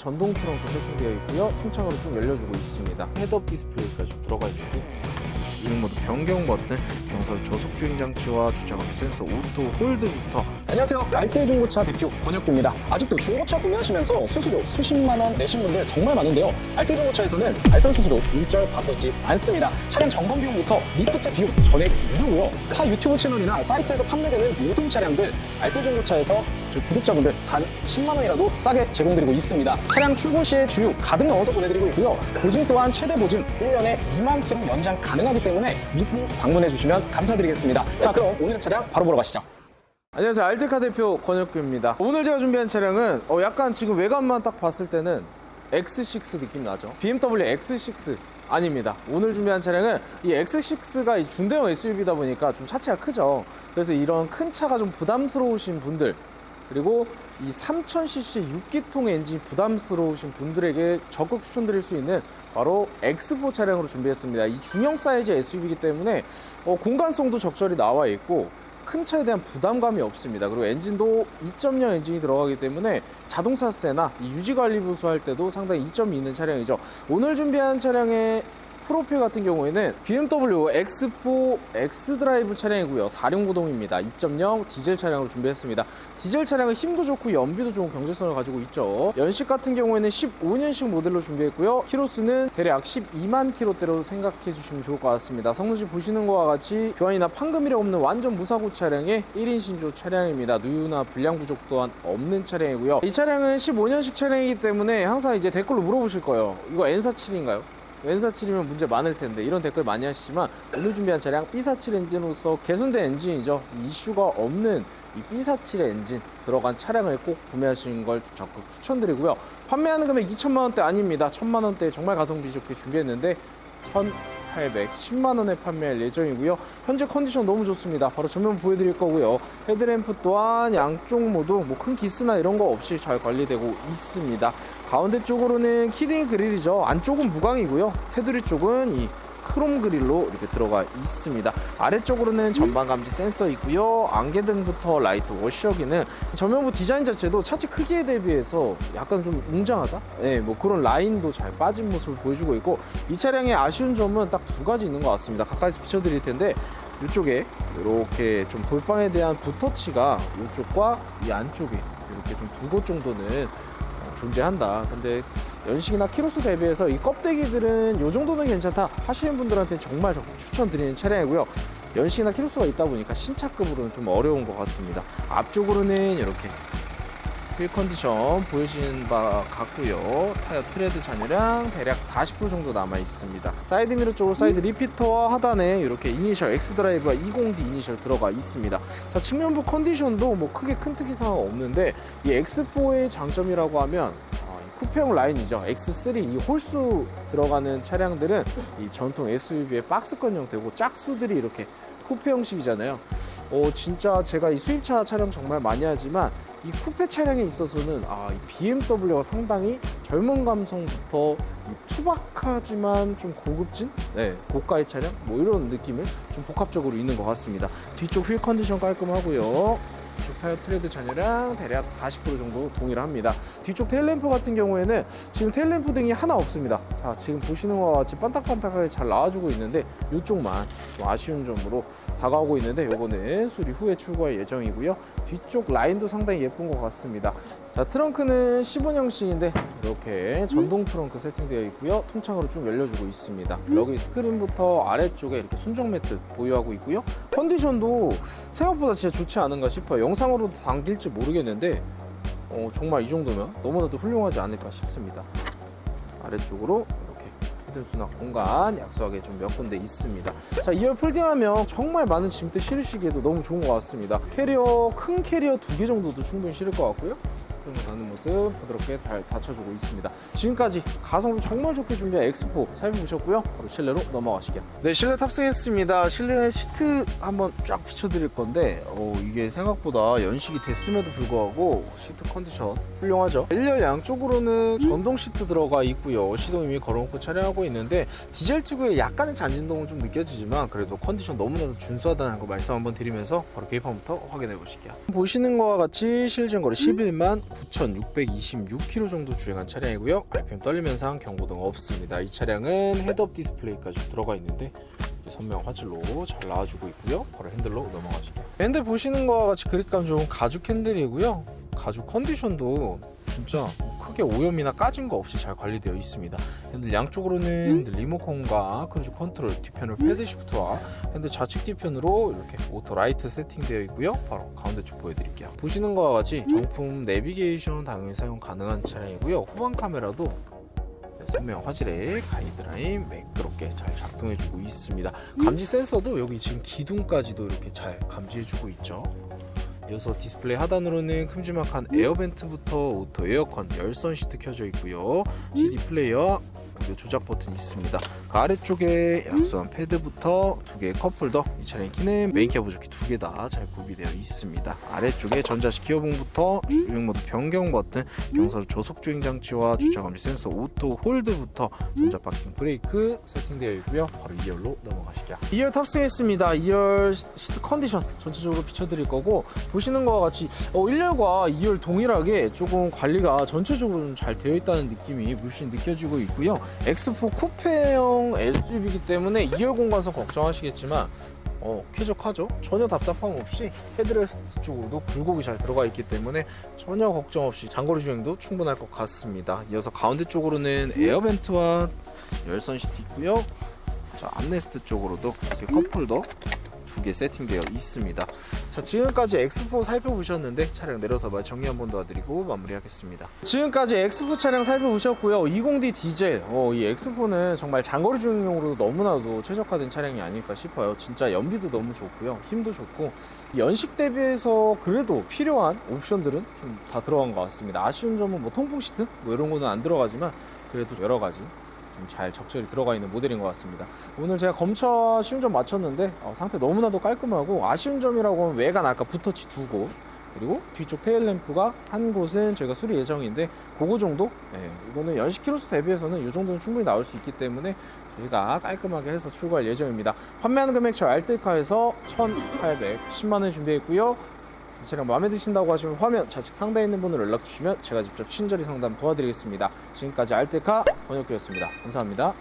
전동 트렁크 세팅되어 있고요. 통창으로 쭉 열려주고 있습니다. 헤드업 디스플레이까지 들어가 있는데 주행 모드 변경 버튼, 경사로 저속 주행 장치와 주차감 센서, 오토 홀드부터 안녕하세요. 알뜰 중고차 대표 권혁규입니다. 아직도 중고차 구매하시면서 수수료 수십만 원 내신 분들 정말 많은데요. 알뜰 중고차에서는 알선 수수료 일절 받고 않습니다. 차량 점검 비용부터 리프트 비용 전액 무료고요. 타 유튜브 채널이나 사이트에서 판매되는 모든 차량들 알뜰 중고차에서 구독자분들 단 10만 원이라도 싸게 제공드리고 있습니다. 차량 출고 시에 주유 가득 넣어서 보내드리고 있고요. 보증 또한 최대 보증 1년에 2만 킬로 연장 가능하기 때문에 믿고 방문해 주시면 감사드리겠습니다. 자 그럼 오늘의 차량 바로 보러 가시죠. 안녕하세요. 알뜰카 대표 권혁규입니다. 오늘 제가 준비한 차량은 어, 약간 지금 외관만 딱 봤을 때는 X6 느낌 나죠? BMW X6 아닙니다. 오늘 준비한 차량은 이 X6가 이 중대형 SUV다 보니까 좀 차체가 크죠. 그래서 이런 큰 차가 좀 부담스러우신 분들 그리고 이 3000cc 6기통 엔진 부담스러우신 분들에게 적극 추천드릴 수 있는 바로 X4 차량으로 준비했습니다. 이 중형 사이즈 SUV이기 때문에 어, 공간성도 적절히 나와 있고 큰 차에 대한 부담감이 없습니다. 그리고 엔진도 2.0 엔진이 들어가기 때문에 자동차세나 이 유지관리 부수할 때도 상당히 이점이 있는 차량이죠. 오늘 준비한 차량의 프로필 같은 경우에는 BMW X4 X드라이브 차량이고요. 4륜 구동입니다. 2.0 디젤 차량으로 준비했습니다. 디젤 차량은 힘도 좋고 연비도 좋은 경제성을 가지고 있죠. 연식 같은 경우에는 15년식 모델로 준비했고요. 키로수는 대략 12만 킬로대로 생각해 주시면 좋을 것 같습니다. 성능실 보시는 것과 같이 교환이나 판금이력 없는 완전 무사고 차량의 1인 신조 차량입니다. 누유나 불량 부족 또한 없는 차량이고요. 이 차량은 15년식 차량이기 때문에 항상 이제 댓글로 물어보실 거예요. 이거 N47인가요? N47이면 문제 많을 텐데 이런 댓글 많이 하시지만 오늘 준비한 차량 B47 엔진으로서 개선된 엔진이죠. 이슈가 없는 이 B47 엔진 들어간 차량을 꼭 구매하시는 걸 적극 추천드리고요. 판매하는 금액 2천만 원대 아닙니다. 1천만 원대 정말 가성비 좋게 준비했는데 1,810만 원에 판매할 예정이고요. 현재 컨디션 너무 좋습니다. 바로 전면 보여드릴 거고요. 헤드램프 또한 양쪽 모두 뭐 큰 기스나 이런 거 없이 잘 관리되고 있습니다. 가운데 쪽으로는 키딩 그릴이죠. 안쪽은 무광이고요. 테두리 쪽은 이 크롬 그릴로 이렇게 들어가 있습니다. 아래쪽으로는 전방 감지 센서 있고요. 안개등부터 라이트 워셔기는 전면부 디자인 자체도 차체 크기에 대비해서 약간 좀 웅장하다. 네, 뭐 그런 라인도 잘 빠진 모습을 보여주고 있고 이 차량의 아쉬운 점은 딱 두 가지 있는 것 같습니다. 가까이서 비춰드릴 텐데 이쪽에 이렇게 좀 돌방에 대한 붓터치가 이쪽과 이 안쪽에 이렇게 좀 두 곳 정도는 어, 존재한다. 근데 연식이나 키로수 대비해서 이 껍데기들은 이 정도는 괜찮다 하시는 분들한테 정말 추천드리는 차량이고요. 연식이나 키로수가 있다 보니까 신차급으로는 좀 어려운 것 같습니다. 앞쪽으로는 이렇게 휠 컨디션 보여지는 바 같고요. 타이어 트레드 잔여량 대략 40% 정도 남아 있습니다. 사이드 미러 쪽으로 사이드 리피터와 하단에 이렇게 이니셜 X 드라이브와 20D 이니셜 들어가 있습니다. 자 측면부 컨디션도 뭐 크게 큰 특이사항 없는데 이 X4의 장점이라고 하면 쿠페형 라인이죠. X3 이 홀수 들어가는 차량들은 이 전통 SUV의 박스권 형태고 짝수들이 이렇게 쿠페 형식이잖아요. 어 진짜 제가 이 수입차 촬영 정말 많이 하지만 이 쿠페 차량에 있어서는 아, 이 BMW가 상당히 젊은 감성부터 이 투박하지만 좀 고급진, 네, 고가의 차량 뭐 이런 느낌을 좀 복합적으로 있는 것 같습니다. 뒤쪽 휠 컨디션 깔끔하고요. 뒤쪽 타이어 트레드 잔여량 대략 40% 정도 동일합니다. 뒤쪽 테일램프 같은 경우에는 지금 테일램프 등이 하나 없습니다. 자, 지금 보시는 것과 같이 반딱반딱하게 잘 나와주고 있는데 이쪽만 좀 아쉬운 점으로 다가오고 있는데 요거는 수리 후에 출고할 예정이고요. 뒤쪽 라인도 상당히 예쁜 것 같습니다. 자, 트렁크는 15형식인데 이렇게 전동 트렁크 세팅되어 있고요. 통창으로 쭉 열려주고 있습니다. 여기 스크린부터 아래쪽에 이렇게 순정 매트 보유하고 있고요. 컨디션도 생각보다 진짜 좋지 않은가 싶어요. 영상으로도 담길지 모르겠는데 어, 정말 이 정도면 너무나도 훌륭하지 않을까 싶습니다. 아래쪽으로 히든 수납 공간 약소하게 좀 몇 군데 있습니다. 자, 2열 폴딩하면 정말 많은 짐들 실으시기에도 너무 좋은 것 같습니다. 캐리어, 큰 캐리어 두 개 정도도 충분히 실을 것 같고요. 끌고 가는 모습 부드럽게 잘 받쳐주고 있습니다. 지금까지 가성비 정말 좋게 준비한 X4 살펴보셨고요. 바로 실내로 넘어가시죠. 네, 실내 탑승했습니다. 실내 시트 한번 쫙 비춰드릴 건데 어, 이게 생각보다 연식이 됐음에도 불구하고 시트 컨디션 훌륭하죠. 1열 양쪽으로는 전동 시트 들어가 있고요. 시동 이미 걸어놓고 촬영하고 있는데 디젤 특유의 약간의 잔진동은 좀 느껴지지만 그래도 컨디션 너무나도 준수하다는 거 말씀 한번 드리면서 바로 계기판부터 확인해 보실게요. 보시는 것과 같이 실증거리 11만 9,626km 정도 주행한 차량이고요. RPM 떨림 현상 경고등 없습니다. 이 차량은 헤드업 디스플레이까지 들어가 있는데 선명 화질로 잘 나와주고 있고요. 바로 핸들로 넘어가실게요. 핸들 보시는 거와 같이 그립감 좋은 가죽 핸들이고요. 가죽 컨디션도 진짜 크게 오염이나 까진 거 없이 잘 관리되어 있습니다. 핸들 양쪽으로는 핸들 리모컨과 크루즈 컨트롤, 뒤편으로 패드 시프트와 핸들 좌측 뒤편으로 이렇게 오토 라이트 세팅되어 있고요. 바로 가운데 쪽 보여드릴게요. 보시는 것과 같이 정품 내비게이션 당연히 사용 가능한 차량이고요. 후방 카메라도 네, 선명 화질의 가이드라인 매끄럽게 잘 작동해주고 있습니다. 감지 센서도 여기 지금 기둥까지도 이렇게 잘 감지해주고 있죠. 이어서 디스플레이 하단으로는 큼지막한 에어벤트부터 오토 에어컨, 열선 시트 켜져 있고요. CD 플레이어, 오디오 조작 버튼이 있습니다. 그 아래쪽에 약소한 패드부터 두 개의 컵홀더, 이 차량 키는 메인 기어 보조기 두 개 다 잘 구비되어 있습니다. 아래쪽에 전자식 기어봉부터 주행 모드 변경 버튼, 경사로 조속 주행 장치와 주차 감지 센서, 오토 홀드부터 전자 파킹 브레이크 세팅되어 있고요. 바로 2열로 넘어가시죠. 2열 탑승했습니다. 2열 시트 컨디션 전체적으로 비춰드릴 거고 보시는 것과 같이 어, 1열과 2열 동일하게 조금 관리가 전체적으로 좀 잘 되어 있다는 느낌이 물씬 느껴지고 있고요. X4 쿠페형 SUV이기 때문에 2열 공간서 걱정하시겠지만 어, 쾌적하죠? 전혀 답답함 없이 헤드레스트 쪽으로도 굴곡이 잘 들어가 있기 때문에 전혀 걱정 없이 장거리 주행도 충분할 것 같습니다. 이어서 가운데 쪽으로는 에어벤트와 열선 시트 있고요. 자, 암레스트 쪽으로도 이렇게 컵홀더 두 개 세팅되어 있습니다. 자, 지금까지 X4 살펴보셨는데 차량 내려서 봐 정리 한번 도와드리고 마무리하겠습니다. 지금까지 X4 차량 살펴보셨고요. 20D 디젤, 어, 이 X4는 정말 장거리 주행용으로 너무나도 최적화된 차량이 아닐까 싶어요. 진짜 연비도 너무 좋고요. 힘도 좋고 연식 대비해서 그래도 필요한 옵션들은 좀 다 들어간 것 같습니다. 아쉬운 점은 뭐 통풍 시트 뭐 이런 거는 안 들어가지만 그래도 여러 가지 좀 잘 적절히 들어가 있는 모델인 것 같습니다. 오늘 제가 검차 시운전 마쳤는데 어, 상태 너무나도 깔끔하고 아쉬운 점이라고 하면 외관 아까 붓터치 두곳 그리고 뒤쪽 테일 램프가 한 곳은 저희가 수리 예정인데 그거 정도? 예, 이거는 연식 키로수 대비해서는 이 정도는 충분히 나올 수 있기 때문에 저희가 깔끔하게 해서 출고할 예정입니다. 판매하는 금액 저 알뜰카에서 1,810만 원 준비했고요. 이 차량 마음에 드신다고 하시면 화면 좌측 상단에 있는 번호로 연락 주시면 제가 직접 친절히 상담 도와드리겠습니다. 지금까지 알뜰카 번역기였습니다. 감사합니다.